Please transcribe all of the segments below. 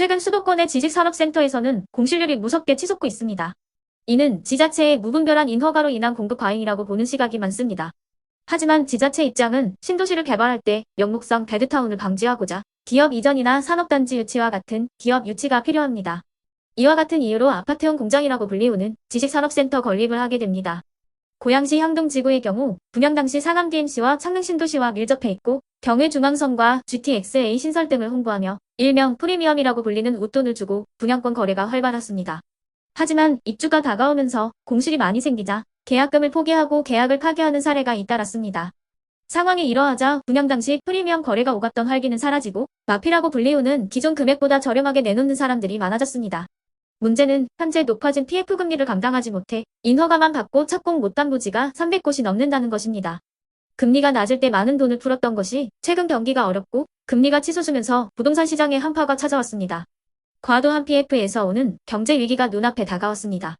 최근 수도권의 지식산업센터에서는 공실률이 무섭게 치솟고 있습니다. 이는 지자체의 무분별한 인허가로 인한 공급 과잉이라고 보는 시각이 많습니다. 하지만 지자체 입장은 신도시를 개발할 때 명목상 베드타운을 방지하고자 기업 이전이나 산업단지 유치와 같은 기업 유치가 필요합니다. 이와 같은 이유로 아파트형 공장이라고 불리우는 지식산업센터 건립을 하게 됩니다. 고양시 향동지구의 경우 분양 당시 상암 DMC와 창릉 신도시와 밀접해 있고 경의 중앙선과 GTX-A 신설 등을 홍보하며 일명 프리미엄이라고 불리는 웃돈을 주고 분양권 거래가 활발했습니다. 하지만 입주가 다가오면서 공실이 많이 생기자 계약금을 포기하고 계약을 파기하는 사례가 잇따랐습니다. 상황이 이러하자 분양 당시 프리미엄 거래가 오갔던 활기는 사라지고 마피라고 불리우는 기존 금액보다 저렴하게 내놓는 사람들이 많아졌습니다. 문제는 현재 높아진 PF 금리를 감당하지 못해 인허가만 받고 착공 못담보지가 300곳이 넘는다는 것입니다. 금리가 낮을 때 많은 돈을 풀었던 것이 최근 경기가 어렵고 금리가 치솟으면서 부동산 시장에 한파가 찾아왔습니다. 과도한 PF에서 오는 경제 위기가 눈앞에 다가왔습니다.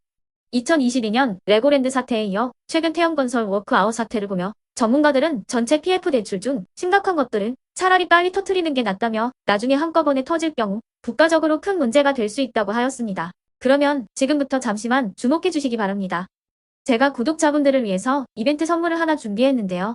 2022년 레고랜드 사태에 이어 최근 태형건설 워크아웃 사태를 보며 전문가들은 전체 PF 대출 중 심각한 것들은 차라리 빨리 터트리는 게 낫다며 나중에 한꺼번에 터질 경우 국가적으로 큰 문제가 될 수 있다고 하였습니다. 그러면 지금부터 잠시만 주목해 주시기 바랍니다. 제가 구독자분들을 위해서 이벤트 선물을 하나 준비했는데요.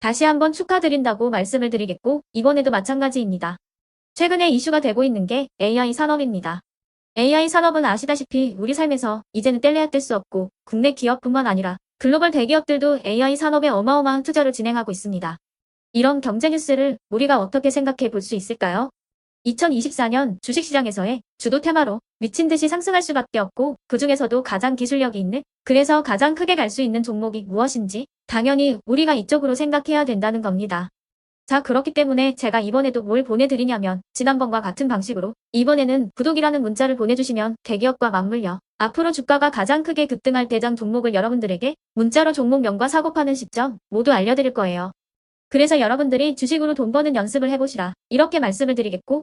다시 한번 축하드린다고 말씀을 드리겠고 이번에도 마찬가지입니다. 최근에 이슈가 되고 있는 게 AI 산업입니다. AI 산업은 아시다시피 우리 삶에서 이제는 뗄래야 뗄 수 없고 국내 기업뿐만 아니라 글로벌 대기업들도 AI 산업에 어마어마한 투자를 진행하고 있습니다. 이런 경제 뉴스를 우리가 어떻게 생각해 볼 수 있을까요? 2024년 주식시장에서의 주도 테마로 미친 듯이 상승할 수밖에 없고 그 중에서도 가장 기술력이 있는 그래서 가장 크게 갈 수 있는 종목이 무엇인지 당연히 우리가 이쪽으로 생각해야 된다는 겁니다. 자 그렇기 때문에 제가 이번에도 뭘 보내드리냐면 지난번과 같은 방식으로 이번에는 구독이라는 문자를 보내주시면 대기업과 맞물려 앞으로 주가가 가장 크게 급등할 대장 종목을 여러분들에게 문자로 종목명과 사고 파는 시점 모두 알려드릴 거예요. 그래서 여러분들이 주식으로 돈 버는 연습을 해보시라 이렇게 말씀을 드리겠고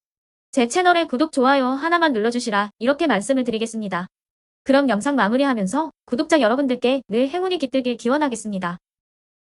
제 채널에 구독, 좋아요 하나만 눌러주시라 이렇게 말씀을 드리겠습니다. 그럼 영상 마무리하면서 구독자 여러분들께 늘 행운이 깃들길 기원하겠습니다.